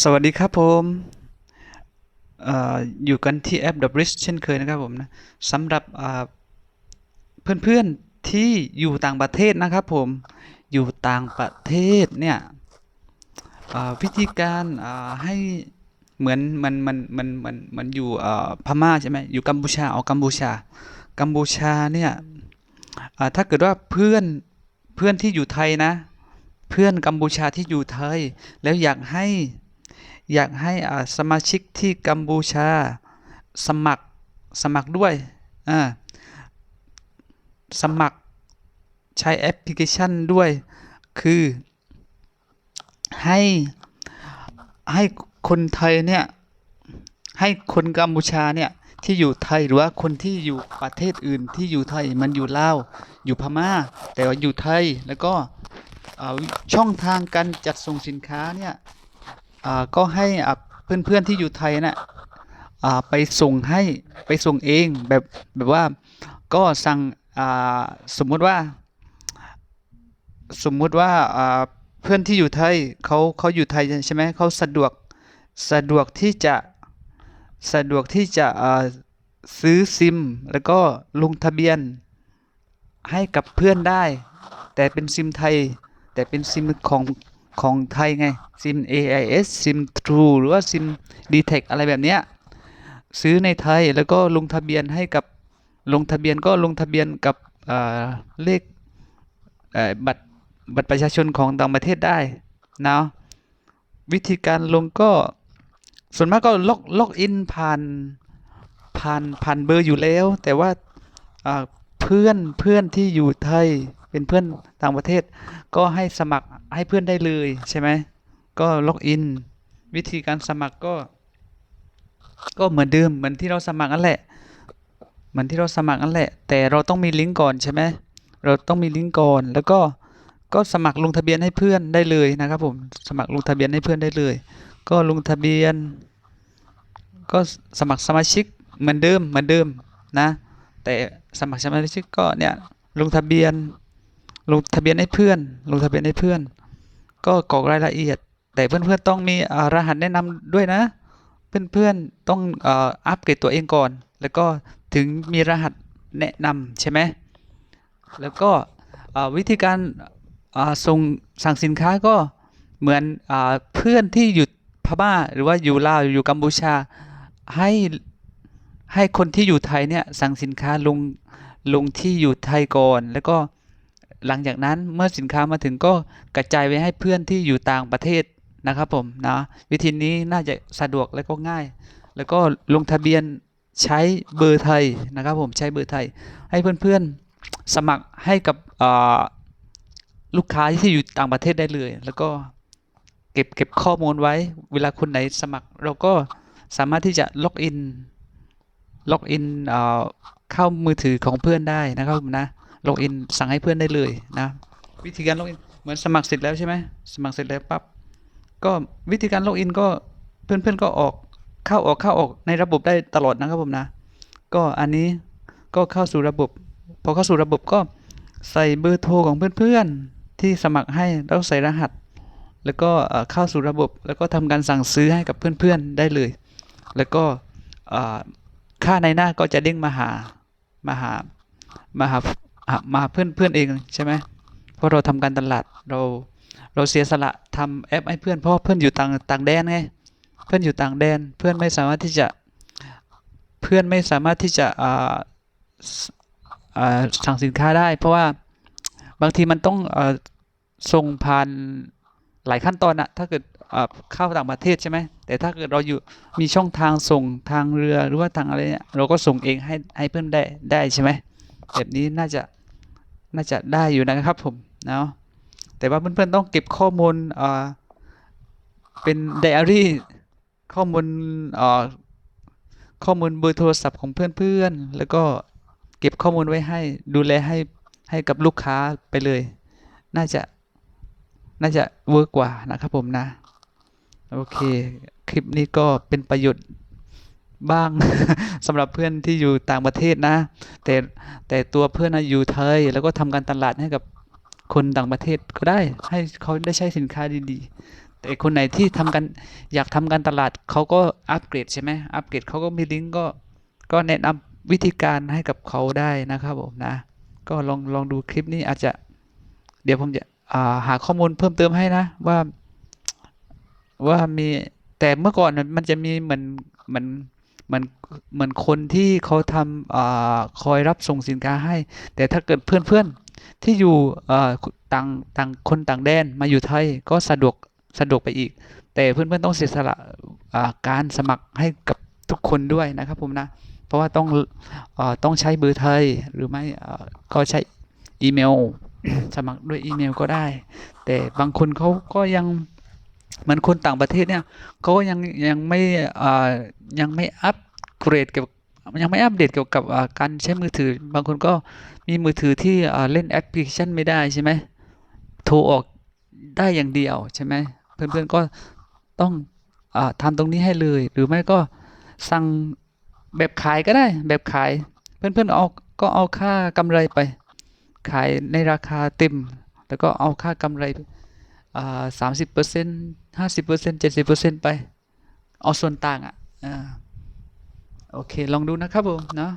สวัสดีครับผมออยู่กันที่แอป The Bridge เช่นเคยนะครับผมนะสำหรับอ่าเพื่อนๆที่อยู่ต่างประเทศนะครับผมอยู่ต่างประเทศเนี่ยวิธีการให้เหมือนมันมันมันมันมันอยู่พม่าใช่ไหมอยู่กัมพูชาเอากัมพูชา กัมพูชาเนี่ยถ้าเกิดว่าเพื่อนเพื่อนที่อยู่ไทยนะ เพื่อนกัมพูชาที่อยู่ไทยแล้วอยากให้ อยากให้สมาชิกที่กัมพูชาสมัครสมัครด้วยสมัครใช้แอปพลิเคชันด้วย คือให้ให้คนไทยเนี่ย ให้คนกัมพูชาเนี่ยที่อยู่ไทยหรือว่าคนที่อยู่ประเทศอื่นที่อยู่ไทยมันอยู่ลาวอยู่พม่า แต่ว่าอยู่ไทยแล้วก็ช่องทางการจัดส่งสินค้าเนี่ย ก็ให้อ่าเพื่อนๆที่อยู่ไทยน่ะอ่าไปส่งให้ไปส่งเองแบบแบบว่าก็สั่งอ่าสมมุติว่า สมมุติว่าอ่าเพื่อนที่อยู่ไทยเขาเขาอยู่ไทยใช่ไหมเขาสะดวกสะดวกที่จะสะดวกที่จะอ่าซื้อซิม แล้วก็ลงทะเบียนให้กับเพื่อนได้ แต่เป็นซิมไทย แต่เป็นซิมของ ของไทยไงซิม AIS ซิม True หรือว่าซิม d t แทอะไรแบบเนี้ยซื้อในไทยแล้วก็ลงทะเบียนให้กับลงทะเบียนก็ลงทะเบียนกับเลขเบัตรบัตรประชาชนของต่างประเทศได้นะวิธีการลงก็ส่วนมากก็ล็อกล็อกอินผ่านผ่านผ่านเบอร์อยู่แล้ว แต่ว่าเพื่อนเพื่อนที่อยู่ไทย เป็นเพื่อนต่างประเทศ ก็ให้สมัครให้เพื่อนได้เลยใช่ไหมก็ล็อกอิน วิธีการสมัครก็ ก็เหมือนเดิมเหมือนที่เราสมัครนั่นแหละ เหมือนที่เราสมัครนั่นแหละ แต่เราต้องมีลิงก์ก่อนใช่ไหมเราต้องมีลิงก์ก่อน แล้วก็ก็สมัครลงทะเบียนให้เพื่อนได้เลยนะครับผมสมัครลงทะเบียนให้เพื่อนได้เลย ก็ลงทะเบียน ก็สมัครสมาชิกเหมือนเดิมเหมือนเดิมนะ แต่สมัครสมาชิกก็เนี่ยลงทะเบียน ลงทะเบียนให้เพื่อน ลงทะเบียนให้เพื่อน ก็กรอกรายละเอียด แต่เพื่อนๆต้องมีรหัสแนะนำด้วยนะ เพื่อนๆต้องเอ่ออัปเกรดตัวเองก่อน แล้วก็ถึงมีรหัสแนะนำใช่ไหมแล้วก็วิธีการส่งสั่งสินค้าก็เหมือนอเพื่อนที่อยู่พม่าหรือว่าอยู่ลาวอยู่กัมพูชา ให้ให้คนที่อยู่ไทยเนี่ยสั่งสินค้าลงลงที่อยู่ไทยก่อน แล้วก็ หลังจากนั้นเมื่อสินค้ามาถึงก็กระจายไปให้เพื่อนที่อยู่ต่างประเทศนะครับผมนะวิธีนี้น่าจะสะดวกและก็ง่าย แล้วก็ลงทะเบียนใช้เบอร์ไทยนะครับผมใช้เบอร์ไทย ให้เพื่อนๆสมัครให้กับลูกค้าที่อยู่ต่างประเทศได้เลย แล้วก็เก็บเก็บข้อมูลไว้ เวลาคนไหนสมัคร เราก็สามารถที่จะล็อกอินล็อกอินเอ่อเข้ามือถือของเพื่อนได้นะครับผมนะ ล็อกอินสั่งให้เพื่อนได้เลยนะวิธีการล็อกอินเหมือนสมัครเสร็จแล้วใช่ไหมสมัครเสร็จแล้วปั๊บก็วิธีการล็อกอินก็เพื่อนๆก็ออกเข้าออกเข้าออกในระบบได้ตลอดนะครับผมนะ ก็อันนี้ก็เข้าสู่ระบบพอเข้าสู่ระบบก็ใส่เบอร์โทรของเพื่อนๆที่สมัครให้แล้วใส่รหัส แล้วก็เข้าสู่ระบบแล้วก็ทำการสั่งซื้อให้กับเพื่อนๆได้เลย แล้วก็ค่าในหน้าก็จะเด้งมาหามาหามาหา มาเพื่อนเพื่อนเองใช่ไหมเพราะเราทำการตลาดเราเราเสียสละทำแอปให้เพื่อนเพราะเพื่อนอยู่ต่างต่างแดนไงเพื่อนอยู่ต่างแดนเพื่อนไม่สามารถที่จะเพื่อนไม่สามารถที่จะอ่าสอ่าสั่งสินค้าได้ เพราะว่าบางทีมันต้องอ่อส่งผ่านหลายขั้นตอนอะถ้าเกิดอ่าเข้าต่างประเทศใช่ไหมแต่ถ้าเกิดเราอยู่มีช่องทางส่งทางเรือหรือว่าทางอะไรเนี่ยเราก็ส่งเองให้ให้เพื่อนได้ได้ใช่ไหมแบบนี้น่าจะ น่าจะได้อยู่นะครับผมเนาะแต่ว่าเพื่อนๆต้องเก็บข้อมูลอ่าเป็นไดอารี่ข้อมูลอ่าข้อมูลเบอร์โทรศัพท์ของเพื่อนๆ แล้วก็เก็บข้อมูลไว้ให้ดูแลให้ให้กับลูกค้าไปเลย น่าจะน่าจะเวิร์กกว่านะครับผมนะ โอเค คลิปนี้ก็เป็นประโยชน์ บ้างสำหรับเพื่อนที่อยู่ต่างประเทศนะ แต่แต่ตัวเพื่อนนะอยู่ไทยแล้วก็ทำการตลาดให้กับคนต่างประเทศก็ได้ ให้เขาได้ใช้สินค้าดีๆ แต่คนไหนที่ทำกันอยากทำการตลาดเขาก็อัปเกรดใช่ไหมอัปเกรดเขาก็มีลิงก์ก็ก็แนะนำวิธีการให้กับเขาได้นะครับผมนะ ก็ลองลองดูคลิปนี้อาจจะ เดี๋ยวผมจะาหาข้อมูลเพิ่มเติมให้นะว่าว่ามีแต่เมื่อก่อนมันจะมีเหมือนเหมือน มือนเหมือนคนที่เขาทำอคอยรับส่งสินค้าให้ แต่ถ้าเกิดเพื่อนๆที่อยู่ต่างต่างคนต่างแดนมาอยู่ไทยก็สะดวกสะดวกไปอีก แต่เพื่อนๆต้องเสียสละการสมัครให้กับทุกคนด้วยนะครับผมนะเพราะว่าต้องอต้องใช้เบอร์ไทยหรือไม่ก็ใช้อีเมล สมัครด้วยอีเมลก็ได้ แต่บางคนเขาก็ยัง เหมือนคนต่างประเทศเนี่ยเขาก็ยังยังไม่ยังไม่อัปเกรดเกี่ยวยังไม่อัปเดตเกี่ยวกับการใช้มือถือ บางคนก็มีมือถือที่เล่นแอปพลิเคชันไม่ได้ใช่ไหมโทรออกได้อย่างเดียวใช่ไหมเพื่อนๆก็ต้องอ่าทำตรงนี้ให้เลย หรือไม่ก็สั่งแบบขายก็ได้แบบขาย เพื่อนๆเอาก็เอาค่ากำไรไป ขายในราคาเต็ม แล้วก็เอาค่ากำไร สามสิบเปอร์เซ็นต์ห้าสิบเปอร์เซ็นต์เจ็ดสิบเปอร์เซ็นต์ไป เอาส่วนต่างอะอ่าโอเค ลองดูนะครับผมเนาะ